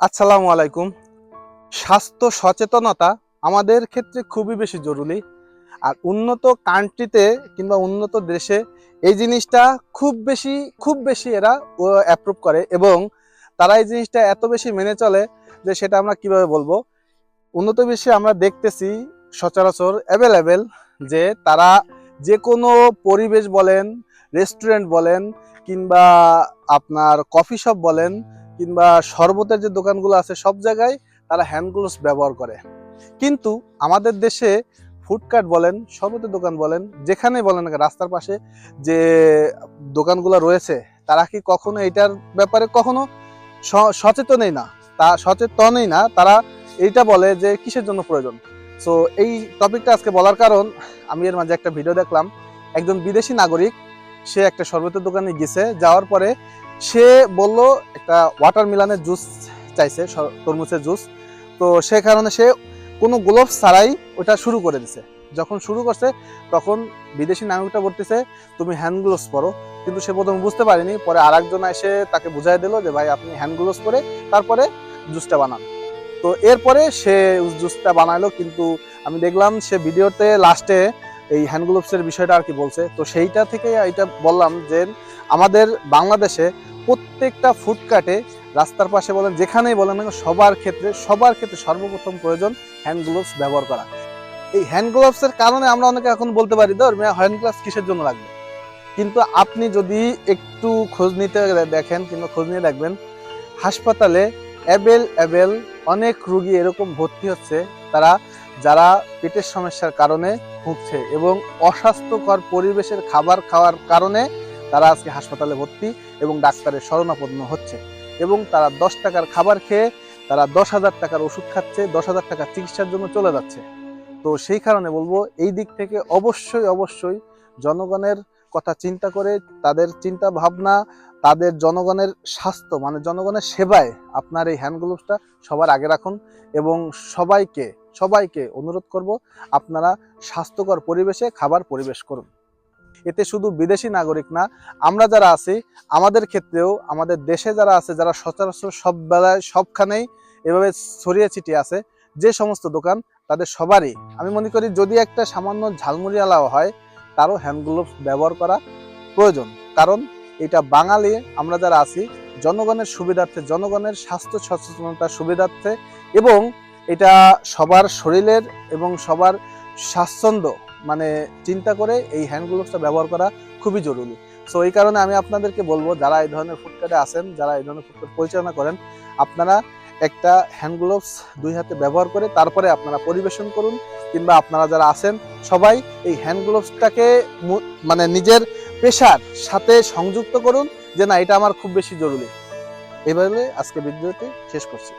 আসসালামু আলাইকুম। স্বাস্থ্য সচেতনতা আমাদের ক্ষেত্রে খুবই বেশি জরুরি। আর উন্নত কান্ট্রিতে কিংবা উন্নত দেশে এই জিনিসটা খুব বেশি খুব বেশি এরা অ্যাপ্রুভ করে এবং তারা এই জিনিসটা এত বেশি মেনে চলে যে সেটা আমরা কীভাবে বলব? উন্নত বিশ্বে আমরা দেখতেছি সচরাচর অ্যাভেলেবেল যে তারা যে কোনো পরিবেশ বলেন রেস্টুরেন্ট বলেন কিংবা আপনার কফি শপ বলেন কিংবা শরবতের যে দোকানগুলো আছে সব জায়গায় তারা হ্যান্ড গ্লোভস ব্যবহার করে। কিন্তু আমাদের দেশে ফুডকার্ট বলেন, শরবতের দোকান বলেন, যেখানেই বলেন রাস্তার পাশে যে দোকানগুলো রয়েছে, তারা কি কখনো এটার ব্যাপারে কখনো সচেতনই না? তা সচেতনই না, তারা এইটা বলে যে কিসের জন্য প্রয়োজন? সো এই টপিকটা আজকে বলার কারণ, আমি এর মাঝে একটা ভিডিও দেখলাম। একজন বিদেশি নাগরিক, সে একটা শরবতের দোকানে গেছে, যাওয়ার পরে সে বলল, একটা ওয়াটার মিলানের জুস চাইছে তরমুজের জুস তো সে কারণে সে কোনো গ্লোভস ছাড়াই ওটা শুরু করে দিছে। যখন শুরু করছে, তখন বিদেশি নাগরিকটা বলতেছে, তুমি হ্যান্ড গ্লোভস পরো। কিন্তু সে প্রথমে বুঝতে পারেনি, পরে আরেকজন এসে তাকে বুঝাই দিল যে, ভাই, আপনি হ্যান্ড গ্লোভস পরে, তারপরে জুসটা বানান। তো এরপরে সে জুসটা বানালো কিন্তু আমি দেখলাম সে ভিডিওতে লাস্টে এই হ্যান্ড গ্লোভসের বিষয়টা আর কি বলছে। তো সেইটা থেকে এটা বললাম যে আমাদের বাংলাদেশে প্রত্যেকটা ফুডকার্টে রাস্তার পাশে বলেন, যেখানেই বলেন সবার ক্ষেত্রে সবার ক্ষেত্রে সর্বপ্রথম প্রয়োজন হ্যান্ড গ্লোভস ব্যবহার করা। এই হ্যান্ড গ্লোভসের কারণে আমরা অনেকে এখন বলতে পারি, ধর হ্যান্ড গ্লোভস কিসের জন্য লাগবে? কিন্তু আপনি যদি একটু খোঁজ নিতে দেখেন কিংবা খোঁজ নিয়ে দেখবেন, হাসপাতালে অ্যাবেল অ্যাবেল অনেক রুগী এরকম ভর্তি হচ্ছে, তারা যারা পেটের সমস্যার কারণে ভুগছে এবং অস্বাস্থ্যকর পরিবেশের খাবার খাওয়ার কারণে তারা আজকে হাসপাতালে ভর্তি এবং ডাক্তারের শরণাপন্ন হচ্ছে। এবং তারা দশ টাকার খাবার খেয়ে তারা দশ হাজার টাকার ওষুধ খাচ্ছে, দশ হাজার টাকার চিকিৎসার জন্য চলে যাচ্ছে। তো সেই কারণে বলব, এই দিক থেকে অবশ্যই অবশ্যই জনগণের কথা চিন্তা করে, তাদের চিন্তা ভাবনা তাদের জনগণের স্বাস্থ্য মানে জনগণের সেবায় আপনার এই হ্যান্ড গ্লোভসটা সবার আগে রাখুন এবং সবাইকে সবাইকে অনুরোধ করব আপনারা স্বাস্থ্যকর পরিবেশে খাবার পরিবেশ করুন। এতে শুধু বিদেশি নাগরিক না, আমরা যারা আছি, আমাদের ক্ষেত্রেও, আমাদের দেশে যারা আছে, যারা সচরাচর সব বেলায়, সবখানেই এভাবে ছড়িয়ে ছিটিয়ে আছে, যে সমস্ত দোকান, তাদের সবারই, আমি মনে করি যদি একটা সামান্য ঝালমুড়িওয়ালাও হয়, তারও হ্যান্ড গ্লোভস ব্যবহার করা প্রয়োজন। কারণ এটা বাঙালি, আমরা যারা আছি, জনগণের সুবিধার্থে, জনগণের স্বাস্থ্য সচেতনতার সুবিধার্থে এবং এটা সবার শরীরের এবং সবার স্বাচ্ছন্দ্য মানে চিন্তা করে এই হ্যান্ড গ্লোভসটা ব্যবহার করা খুবই জরুরি। সো এই কারণে আমি আপনাদেরকে বলব, যারা এই ধরনের ফুডকার্টে আসেন যারা এই ধরনের ফুডকার্ট পরিচালনা করেন, আপনারা একটা হ্যান্ড গ্লোভস দুই হাতে ব্যবহার করে তারপরে আপনারা পরিবেশন করুন, কিংবা আপনারা যারা আছেন, সবাই এই হ্যান্ড গ্লোভসটাকে মানে নিজের পেশার সাথে সংযুক্ত করুন, যে না, এটা আমার খুব বেশি জরুরি। এইভাবে আজকে ভিডিওটি শেষ করছি।